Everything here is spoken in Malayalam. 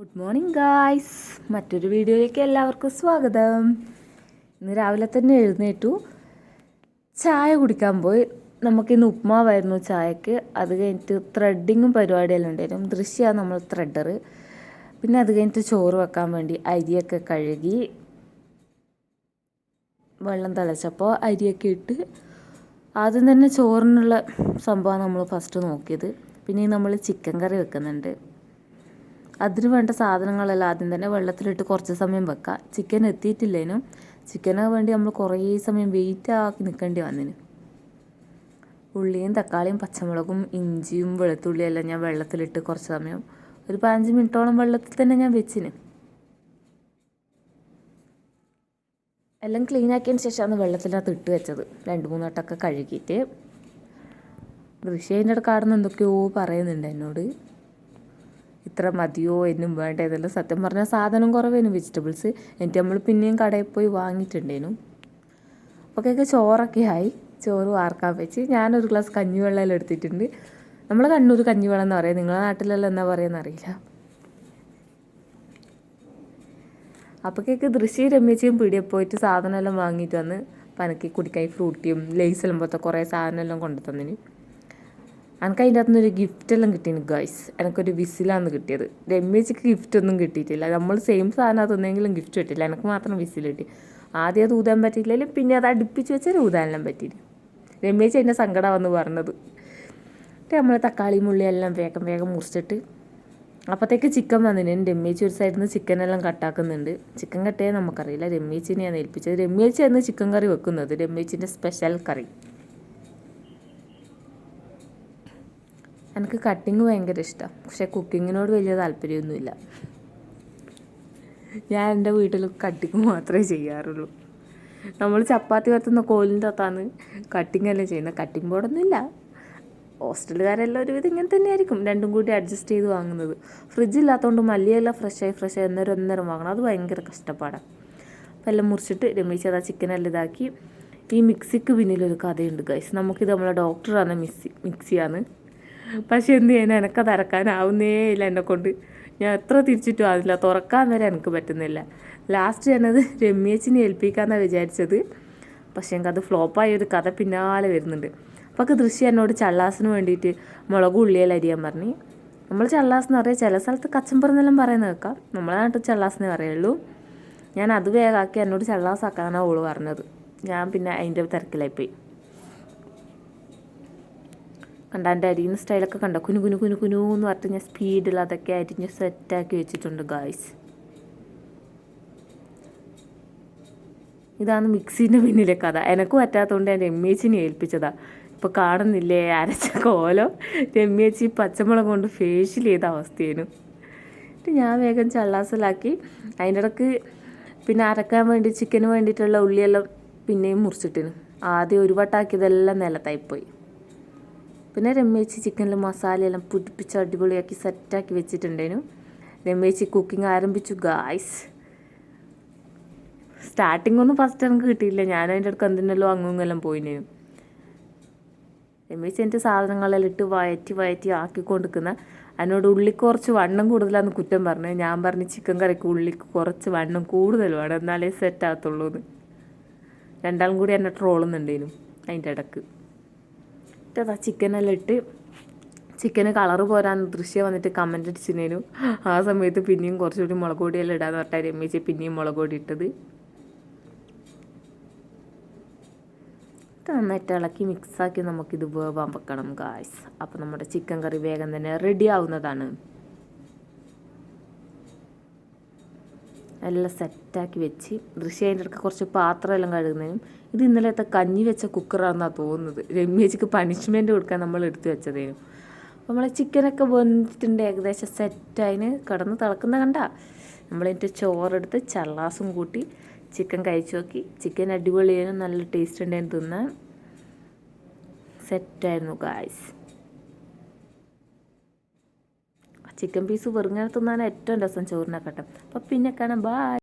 ഗുഡ് മോർണിംഗ് ഗായ്സ് മറ്റൊരു വീഡിയോയിലേക്ക് എല്ലാവർക്കും സ്വാഗതം. ഇന്ന് രാവിലെ തന്നെ എഴുന്നേറ്റു. ചായ കുടിക്കാൻ പോയി. നമുക്കിന്ന് ഉപ്മാവായിരുന്നു ചായക്ക്. അത് കഴിഞ്ഞിട്ട് ത്രെഡിങ്ങും പരിപാടിയെല്ലാം ഉണ്ടായിരുന്നു. ദൃശ്യമാണ് നമ്മൾ ത്രെഡർ പിന്നെ അത് കഴിഞ്ഞിട്ട് ചോറ് വെക്കാൻ വേണ്ടി അരിയൊക്കെ കഴുകി വെള്ളം തിളച്ചപ്പോൾ അരിയൊക്കെ ഇട്ട് ആദ്യം തന്നെ ചോറിനുള്ള സംഭവമാണ് നമ്മൾ ഫസ്റ്റ് നോക്കിയത്. പിന്നെ നമ്മൾ ചിക്കൻ കറി വെക്കുന്നുണ്ട്. അതിന് വേണ്ട സാധനങ്ങളെല്ലാം ആദ്യം തന്നെ വെള്ളത്തിലിട്ട് കുറച്ച് സമയം വെക്കുക ചിക്കൻ എത്തിയിട്ടില്ലേനും? ചിക്കന് വേണ്ടി നമ്മൾ കുറേ സമയം വെയിറ്റ് ആക്കി നിൽക്കേണ്ടി വന്നിന്. ഉള്ളിയും തക്കാളിയും പച്ചമുളകും ഇഞ്ചിയും വെളുത്തുള്ളിയും എല്ലാം ഞാൻ വെള്ളത്തിലിട്ട് കുറച്ച് സമയം ഒരു പതിനഞ്ച് മിനിറ്റോളം വെള്ളത്തിൽ തന്നെ ഞാൻ വെച്ചിന്. എല്ലാം ക്ലീൻ ആക്കിയതിന് ശേഷമാണ് വെള്ളത്തിനകത്ത് ഇട്ട് വെച്ചത്. രണ്ട് മൂന്ന് വട്ടമൊക്കെ കഴുകിയിട്ട്. ഋഷി അതിന്റെ ഇടയ്ക്ക് ആടുന്ന് എന്തൊക്കെയോ പറയുന്നുണ്ട് എന്നോട്. ഇത്ര മതിയോ എന്നും വേണ്ട ഇതെല്ലാം സത്യം പറഞ്ഞാൽ സാധനം കുറവേനു വെജിറ്റബിൾസ് എന്നിട്ട് നമ്മൾ പിന്നെയും കടയിൽ പോയി വാങ്ങിയിട്ടുണ്ടേനു അപ്പോഴേക്ക് ചോറൊക്കെ ആയി. ചോറ് വാർക്കാൻ വെച്ച് ഞാനൊരു ഗ്ലാസ് കഞ്ഞിവെള്ളം എടുത്തിട്ടുണ്ട്. നമ്മൾ കണ്ണൂർ കഞ്ഞിവെള്ളം എന്ന് പറയാം. നിങ്ങളുടെ നാട്ടിലെല്ലാം എന്താ പറയുക അറിയില്ല. അപ്പോഴേക്ക് ദൃശ്യം രമ്യച്ചയും പിടിയെ പോയിട്ട് സാധനമെല്ലാം വാങ്ങിയിട്ട് വന്ന് പനക്കി കുടിക്കായി ഫ്രൂട്ടിയും ലേസെല്ലാം പോലത്തെ കുറേ സാധനമെല്ലാം കൊണ്ടു തന്നിന് എനിക്ക് അതിന്റെ അകത്തുനിന്ന് ഒരു ഗിഫ്റ്റ് എല്ലാം കിട്ടീന് ഗൈസ് എനിക്കൊരു വിസിലാണ് കിട്ടിയത്. രമ്യച്ചിക്ക് ഗിഫ്റ്റ് ഒന്നും കിട്ടിയിട്ടില്ല. നമ്മൾ സെയിം സാധനം തിന്നെങ്കിലും ഗിഫ്റ്റ് കിട്ടില്ല എനിക്ക് മാത്രം വിസിൽ കിട്ടി. ആദ്യം അത് ഊതാൻ പറ്റിയില്ലെങ്കിലും പിന്നെ അത് അടുപ്പിച്ച് വെച്ചാൽ ഊതാനെല്ലാം പറ്റിയില്ല? രമ്യച്ചി എന്റെ സങ്കടം വന്ന് പറഞ്ഞത്. എന്നിട്ട് നമ്മൾ തക്കാളി മുള്ളി എല്ലാം വേഗം വേഗം മുറിച്ചിട്ട് അപ്പോഴത്തേക്ക് ചിക്കൻ വന്നിന്. രമ്യേച്ചി ഒരു സൈഡിൽ നിന്ന് ചിക്കൻ എല്ലാം കട്ടാക്കുന്നുണ്ട് ചിക്കൻ കട്ടയെ നമുക്കറിയില്ല. രമ്യേച്ചിനെയാണ് ഏൽപ്പിച്ചത്. രമ്യേച്ചിയാണ് ചിക്കൻ കറി വെക്കുന്നത്. രമ്യേച്ചിന്റെ സ്പെഷ്യൽ കറി. എനിക്ക് കട്ടിങ് ഭയങ്കര ഇഷ്ടമാണ് പക്ഷേ കുക്കിങ്ങിനോട് വലിയ താല്പര്യമൊന്നുമില്ല. ഞാൻ എന്റെ വീട്ടിൽ കട്ടിങ് മാത്രമേ ചെയ്യാറുള്ളൂ. നമ്മൾ ചപ്പാത്തി വരുത്തുന്ന കോലിന്റെ അകത്താണ് കട്ടിങ് അല്ലേ ചെയ്യുന്നത്. കട്ടിങ് ബോർഡൊന്നുമില്ല ഹോസ്റ്റലുകാരെല്ലാം ഒരുവിധം ഇങ്ങനെ തന്നെയായിരിക്കും. രണ്ടും കൂടി അഡ്ജസ്റ്റ് ചെയ്ത് വാങ്ങുന്നത്. ഫ്രിഡ്ജ് ഇല്ലാത്തതുകൊണ്ട് മല്ലിയെല്ലാം ഫ്രഷായി ഫ്രഷായി അന്നേരം ഒന്നേരം വാങ്ങണം. അത് ഭയങ്കര കഷ്ടപ്പാടാണ് അപ്പം എല്ലാം മുറിച്ചിട്ട് രമേശ് അതാ ചിക്കനെല്ലാം ഇതാക്കി. ഈ മിക്സിക്ക് പിന്നിലൊരു കഥയുണ്ട് ഗൈസ് നമുക്കിത് നമ്മളെ ഡോക്ടറാണ് മിക്സി മിക്സിയാണ്. പക്ഷെ എന്ത് ചെയ്യാൻ എനിക്കത് അരക്കാനാവുന്നേ ഇല്ല എന്നെ കൊണ്ട്. ഞാൻ എത്ര തിരിച്ചിട്ടും ആവില്ല തുറക്കാൻ വരെ എനിക്ക് പറ്റുന്നില്ല. ലാസ്റ്റ് ഞാനത് രമ്യേച്ചിനെ ഏൽപ്പിക്കാമെന്നാണ് വിചാരിച്ചത്. പക്ഷേ എനിക്കത് ഫ്ലോപ്പായ ഒരു കഥ പിന്നാലെ വരുന്നുണ്ട്. അപ്പോൾ ദൃശ്യ എന്നോട് ചള്ളാസിന് വേണ്ടിയിട്ട് മുളക് ഉള്ളിയെല്ലാം അരിയാൻ പറഞ്ഞു. നമ്മൾ ചള്ളാസ് എന്ന് പറയാം ചില സ്ഥലത്ത് കച്ചമ്പറന്നെല്ലാം പറയുന്നത് കേൾക്കാം. നമ്മളെ നാട്ടിൽ ചള്ളാസിനെ പറയുള്ളൂ. ഞാൻ അത് വേഗമാക്കി എന്നോട് ചള്ളാസാക്കാനാണ് ഓൾ പറഞ്ഞത്. ഞാൻ പിന്നെ അതിന്റെ തിരക്കിലായിപ്പോയി. കണ്ട? എന്റെ അരിയുന്ന സ്റ്റൈലൊക്കെ കണ്ടോ? കുനു കുനു കുനു കുനു എന്ന് പറഞ്ഞിട്ട് ഞാൻ സ്പീഡിൽ അതൊക്കെ അരിഞ്ഞ് സെറ്റാക്കി വെച്ചിട്ടുണ്ട് ഗായ്സ് ഇതാണ് മിക്സീന്റെ പിന്നിലെ കഥ. എനക്ക് പറ്റാത്തതുകൊണ്ട് എന്റെ എമ്മേച്ചിനെ ഏൽപ്പിച്ചതാ. ഇപ്പോൾ കാണുന്നില്ലേ? അരച്ച കോലം. രമ്യേച്ചി പച്ചമുളക് കൊണ്ട് ഫേഷ്യൽ ചെയ്ത അവസ്ഥയേനു. എന്നിട്ട് ഞാൻ വേഗം ചള്ളാസലാക്കി. അതിന്റെ ഇടയ്ക്ക് പിന്നെ അരക്കാൻ വേണ്ടി ചിക്കന് വേണ്ടിയിട്ടുള്ള ഉള്ളിയെല്ലാം പിന്നെയും മുറിച്ചിട്ടിന്. ആദ്യം ഒരു വട്ടാക്കിയതെല്ലാം നിലത്തായിപ്പോയി. പിന്നെ രമേശി ചിക്കനിൽ മസാലയെല്ലാം പുതിപ്പിച്ച് അടിപൊളിയാക്കി സെറ്റാക്കി വെച്ചിട്ടുണ്ടേനു രമേശി കുക്കിംഗ് ആരംഭിച്ചു ഗായ്സ് സ്റ്റാർട്ടിംഗ് ഒന്നും ഫസ്റ്റ് എനിക്ക് കിട്ടിയില്ല. ഞാൻ അതിന്റെ അടുക്ക് എന്തിനെല്ലോ അങ്ങുങ്ങെല്ലാം പോയിനേനു രമേശ് എന്റെ സാധനങ്ങളെല്ലാം ഇട്ട് വയറ്റി വയറ്റി ആക്കി കൊടുക്കുന്ന അതിനോട് ഉള്ളിക്ക് കുറച്ച് വണ്ണം കൂടുതലാന്ന് കുറ്റം പറഞ്ഞു. ഞാൻ പറഞ്ഞു ചിക്കൻ കറിക്ക് ഉള്ളിക്ക് കുറച്ച് വണ്ണം കൂടുതൽ വേണം. എന്നാലേ സെറ്റ് ആകത്തുള്ളൂ എന്ന് രണ്ടാളും കൂടി എന്നെ ട്രോളുന്നുണ്ടേനു അതിന്റെ ഇടയ്ക്ക്. എന്നിട്ട് അതാ ചിക്കനെല്ലാം ഇട്ട് ചിക്കന് കളറ് പോരാൻ ദൃശ്യം വന്നിട്ട് കമന്റ് അടിച്ചിരുന്നു ആ സമയത്ത് പിന്നെയും കുറച്ചുകൂടി മുളക് പൊടിയെല്ലാം ഇടാന്ന് പറഞ്ഞാൽ രമേശ് പിന്നെയും മുളക് പൊടി ഇട്ടത്. നന്നായിട്ട് ഇളക്കി മിക്സാക്കി നമുക്കിത് വേവാൻ വെക്കണം ഗായ്സ് അപ്പോൾ നമ്മുടെ ചിക്കൻ കറി വേഗം തന്നെ റെഡി ആവുന്നതാണ്. എല്ലാം സെറ്റാക്കി വെച്ച് ദൃശ്യ അതിന്റെ ഇടയ്ക്ക് കുറച്ച് പാത്രമെല്ലാം കഴുകുന്നതിനും ഇത് ഇന്നലത്തെ കഞ്ഞി വെച്ച കുക്കറാണെന്നാണ് തോന്നുന്നത്. രമ്യേച്ചിക്ക് പണിഷ്മെന്റ് കൊടുക്കാൻ നമ്മൾ എടുത്തു വെച്ചതേനും. അപ്പോൾ നമ്മളെ ചിക്കനൊക്കെ വെന്തിട്ടുണ്ട് ഏകദേശം സെറ്റായിന് കിടന്ന് തിളക്കുന്ന കണ്ട. നമ്മളതിന്റെ ചോറെടുത്ത് ചള്ളാസും കൂട്ടി ചിക്കൻ കഴിച്ചു നോക്കി. ചിക്കൻ അടിപൊളിയായിരുന്നു നല്ല ടേസ്റ്റ് ഉണ്ടായിരുന്നു തിന്നാൻ. സെറ്റായിരുന്നു ഗായ്സ് ചിക്കൻ പീസ് വെറുങ്ങനെ തിന്നാൻ ഏറ്റവും രസം ചോറിനെക്കട്ടം. അപ്പം പിന്നെ കാണാം. ബായ്